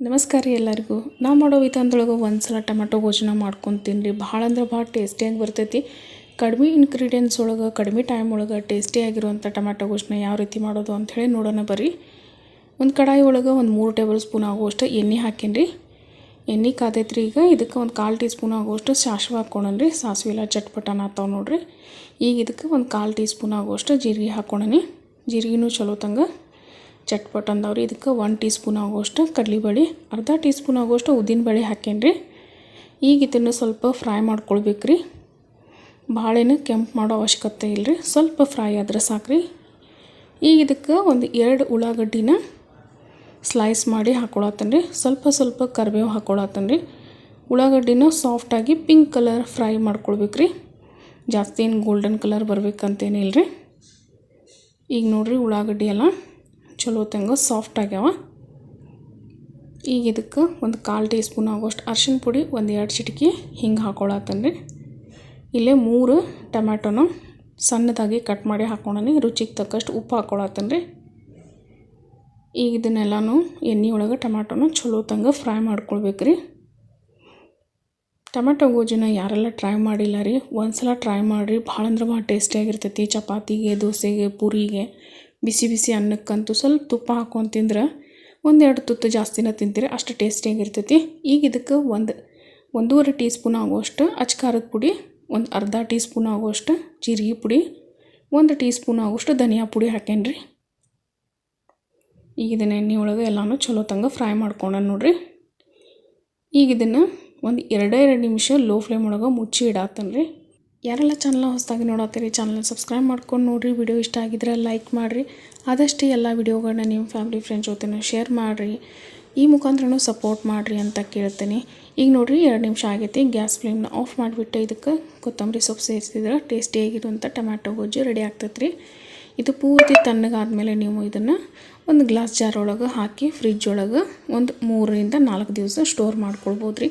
ನಮಸ್ಕಾರ ರೀ ಎಲ್ಲರಿಗೂ. ನಾವು ಮಾಡೋ ವಿಧಾನದೊಳಗೆ ಒಂದು ಸಲ ಟೊಮೆಟೊ ಭೋಜನ ಮಾಡ್ಕೊಂಡು ತಿನ್ನಿರಿ ಭಾಳ ಅಂದ್ರೆ ಭಾಳ ಟೇಸ್ಟಿಯಾಗಿ ಬರ್ತೈತಿ. ಕಡಿಮೆ ಇನ್ಗ್ರೀಡಿಯೆಂಟ್ಸ್ ಒಳಗೆ, ಕಡಿಮೆ ಟೈಮ್ ಒಳಗೆ ಟೇಸ್ಟಿಯಾಗಿರುವಂಥ ಟೊಮೆಟೊ ಭೋಜನ ಯಾವ ರೀತಿ ಮಾಡೋದು ಅಂಥೇಳಿ ನೋಡೋಣ ಬರ್ರಿ. ಒಂದು ಕಡಾಯಿ ಒಳಗೆ ಒಂದು ಮೂರು ಟೇಬಲ್ ಸ್ಪೂನ್ ಆಗುವಷ್ಟು ಎಣ್ಣೆ ಹಾಕೀನಿ ಎಣ್ಣೆ ಕಾದೈತ್ರಿ ಈಗ. ಇದಕ್ಕೆ ಒಂದು ಕಾಲು ಟೀ ಸ್ಪೂನ್ ಆಗುವಷ್ಟು ಸಾಸಿವೆ ರೀ. ಸಾಸಿವೆ ಎಲ್ಲ ಚಟ್ಪಟನ ಆಗ್ತಾವೆ ನೋಡ್ರಿ. ಈಗ ಇದಕ್ಕೆ ಒಂದು ಕಾಲು ಟೀ ಸ್ಪೂನ್ ಆಗುವಷ್ಟು ಜೀರಿಗೆ ಹಾಕ್ಕೊಂಡನಿ ಜೀರಿಗೆನೂ ಚಲೋ ತಂಗ. ಚಟ್ಪಟ್ ಅಂದವ್ರಿ. ಇದಕ್ಕೆ ಒನ್ ಟೀ ಸ್ಪೂನ್ ಆಗುವಷ್ಟು ಕಡಲೆಬೇಳೆ ಅರ್ಧ ಟೀ ಸ್ಪೂನ್ ಆಗುವಷ್ಟು ಉದ್ದಿನಬೇಳೆ ಹಾಕೇನ್ರಿ. ಈಗ ಇದನ್ನು ಸ್ವಲ್ಪ ಫ್ರೈ ಮಾಡ್ಕೊಳ್ಬೇಕು ರೀ ಭಾಳೇನು ಕೆಂಪು ಮಾಡೋ ಅವಶ್ಯಕತೆ ಇಲ್ಲರಿ ಸ್ವಲ್ಪ ಫ್ರೈ ಆದ್ರೆ ಸಾಕ್ರಿ. ಈಗ ಇದಕ್ಕೆ ಒಂದು ಎರಡು ಉಳ್ಳಾಗಡ್ಡಿನ ಸ್ಲೈಸ್ ಮಾಡಿ ಹಾಕೊಳತ್ತನ್ರಿ. ಸ್ವಲ್ಪ ಸ್ವಲ್ಪ ಕರಿಬೇವು ಹಾಕೊಳತ್ತನ್ರಿ. ಉಳ್ಳಾಗಡ್ಡಿನ ಸಾಫ್ಟಾಗಿ ಪಿಂಕ್ ಕಲರ್ ಫ್ರೈ ಮಾಡ್ಕೊಳ್ಬೇಕು ರೀ ಜಾಸ್ತಿ ಏನು ಗೋಲ್ಡನ್ ಕಲರ್ ಬರಬೇಕಂತೇನಿಲ್ಲ ರೀ ಈಗ ನೋಡಿರಿ ಉಳ್ಳಾಗಡ್ಡಿ ಎಲ್ಲ. ಚಲೋ ತಂಗ ಸಾಫ್ಟ್ ಆಗ್ಯಾವ. ಈಗ ಇದಕ್ಕೆ ಒಂದು ಕಾಲು ಟೀ ಸ್ಪೂನ್ ಆಗೋಷ್ಟು ಅರ್ಶಿನ ಪುಡಿ, ಒಂದು ಎರಡು ಚಿಟಕಿ ಹಿಂಗೆ ಹಾಕೊಳತ್ತನ್ರಿ. ಇಲ್ಲೇ ಮೂರು ಟೊಮ್ಯಾಟೊನ ಸಣ್ಣದಾಗಿ ಕಟ್ ಮಾಡಿ ಹಾಕೊಳನಿ, ರುಚಿಗೆ ತಕ್ಕಷ್ಟು ಉಪ್ಪು ಹಾಕೊಳತ್ತನ್ರಿ. ಈಗ ಇದನ್ನೆಲ್ಲನೂ ಎಣ್ಣೆ ಒಳಗೆ ಟೊಮ್ಯಾಟೊನ ಚಲೋ ತಂಗ ಫ್ರೈ ಮಾಡ್ಕೊಳ್ಬೇಕು ರೀ ಟೊಮೆಟೊ ಗೋಜಿನ ಯಾರೆಲ್ಲ ಟ್ರೈ ಮಾಡಿಲ್ಲ ರೀ ಒಂದು ಸಲ ಟ್ರೈ ಮಾಡಿರಿ, ಭಾಳ ಅಂದ್ರೆ ಭಾಳ ಟೇಸ್ಟಿಯಾಗಿರ್ತೈತಿ ಚಪಾತಿಗೆ, ದೋಸೆಗೆ, ಪೂರಿಗೆ. ಬಿಸಿ ಬಿಸಿ ಅನ್ನಕ್ಕಂತೂ ಸ್ವಲ್ಪ ತುಪ್ಪ ಹಾಕೊಂಡು ತಿಂದ್ರೆ ಒಂದೆರಡು ತುತ್ತು ಜಾಸ್ತಿನ ತಿಂತೀರಿ, ಅಷ್ಟು ಟೇಸ್ಟಿಯಾಗಿರ್ತೈತಿ ಈಗ ಇದಕ್ಕೆ ಒಂದು, ಒಂದೂವರೆ ಟೀ ಸ್ಪೂನ್ ಆಗುವಷ್ಟು ಅಚ್ಕಾರದ ಪುಡಿ, ಒಂದು ಅರ್ಧ ಟೀ ಸ್ಪೂನ್ ಆಗುವಷ್ಟು ಜೀರಿಗೆ ಪುಡಿ, ಒಂದು ಟೀ ಸ್ಪೂನ್ ಆಗುವಷ್ಟು ಧನಿಯಾ ಪುಡಿ ಹಾಕೇನ್ರಿ ಈಗ ಇದನ್ನ ಎಣ್ಣೆ ಒಳಗೆ ಎಲ್ಲಾನು ಚಲೋ ತಂಗ ಫ್ರೈ ಮಾಡ್ಕೊಂಡ ನೋಡ್ರಿ. ಈಗ ಇದನ್ನು ಒಂದು ಎರಡೇ ಎರಡು ನಿಮಿಷ ಲೋ ಫ್ಲೇಮ್ ಒಳಗೆ ಮುಚ್ಚಿ ಇಡಾತನ್ರಿ. ಯಾರೆಲ್ಲ ಚಾನಲ್ನ ಹೊಸದಾಗಿ ನೋಡತ್ತೀರಿ ಚಾನಲ್ನ ಸಬ್ಸ್ಕ್ರೈಬ್ ಮಾಡ್ಕೊಂಡು ನೋಡಿರಿ. ವಿಡಿಯೋ ಇಷ್ಟ ಆಗಿದ್ರೆ ಲೈಕ್ ಮಾಡಿರಿ. ಆದಷ್ಟು ಎಲ್ಲ ವಿಡಿಯೋಗಳನ್ನ ನಿಮ್ಮ ಫ್ಯಾಮಿಲಿ ಫ್ರೆಂಡ್ಸ್ ಜೊತೆ ಶೇರ್ ಮಾಡಿರಿ. ಈ ಮುಖಾಂತರನೂ ಸಪೋರ್ಟ್ ಮಾಡಿರಿ ಅಂತ ಕೇಳ್ತೀನಿ. ಈಗ ನೋಡಿರಿ, ಎರಡು ನಿಮಿಷ ಆಗೈತಿ. ಗ್ಯಾಸ್ ಫ್ಲೇಮ್ನ ಆಫ್ ಮಾಡಿಬಿಟ್ಟು ಇದಕ್ಕೆ ಕೊತ್ತಂಬರಿ ಸೊಪ್ಪು ಸೇರಿಸಿದ್ರೆ ಟೇಸ್ಟಿಯಾಗಿರುವಂಥ ಟೊಮ್ಯಾಟೊ ಗೊಜ್ಜು ರೆಡಿ ಆಗ್ತೈತೆ ರೀ ಇದು ಪೂರ್ತಿ ತಣ್ಣಗಾದ್ಮೇಲೆ ನೀವು ಇದನ್ನು ಒಂದು ಗ್ಲಾಸ್ ಜಾರ್ ಒಳಗೆ ಹಾಕಿ ಫ್ರಿಜ್ ಒಳಗೆ ಒಂದು ಮೂರರಿಂದ ನಾಲ್ಕು ದಿವಸ ಸ್ಟೋರ್ ಮಾಡ್ಕೊಳ್ಬೋದು ರೀ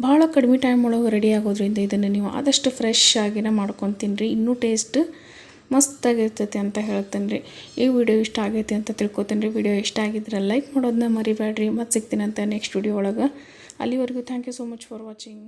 ಭಾಳ ಕಡಿಮೆ ಟೈಮ್ ಒಳಗೆ ರೆಡಿ ಆಗೋದ್ರಿಂದ ಇದನ್ನು ನೀವು ಆದಷ್ಟು ಫ್ರೆಶ್ ಆಗಿನ ಮಾಡ್ಕೊಂಡು ತಿನ್ನಿರಿ ಇನ್ನೂ ಟೇಸ್ಟ್ ಮಸ್ತಾಗಿರ್ತೈತಿ ಅಂತ ಹೇಳ್ತೇನೆ ರೀ ಈ ವಿಡಿಯೋ ಇಷ್ಟ ಆಗೈತಿ ಅಂತ ತಿಳ್ಕೊತೀನಿ ರೀ ವಿಡಿಯೋ ಇಷ್ಟ ಆಗಿದ್ರೆ ಲೈಕ್ ಮಾಡೋದನ್ನ ಮರಿಬೇಡ್ರಿ ಮತ್ತು ಸಿಗ್ತೀನಂತ ನೆಕ್ಸ್ಟ್ ವಿಡಿಯೋ ಒಳಗೆ. ಅಲ್ಲಿವರೆಗೂ thank you so much for watching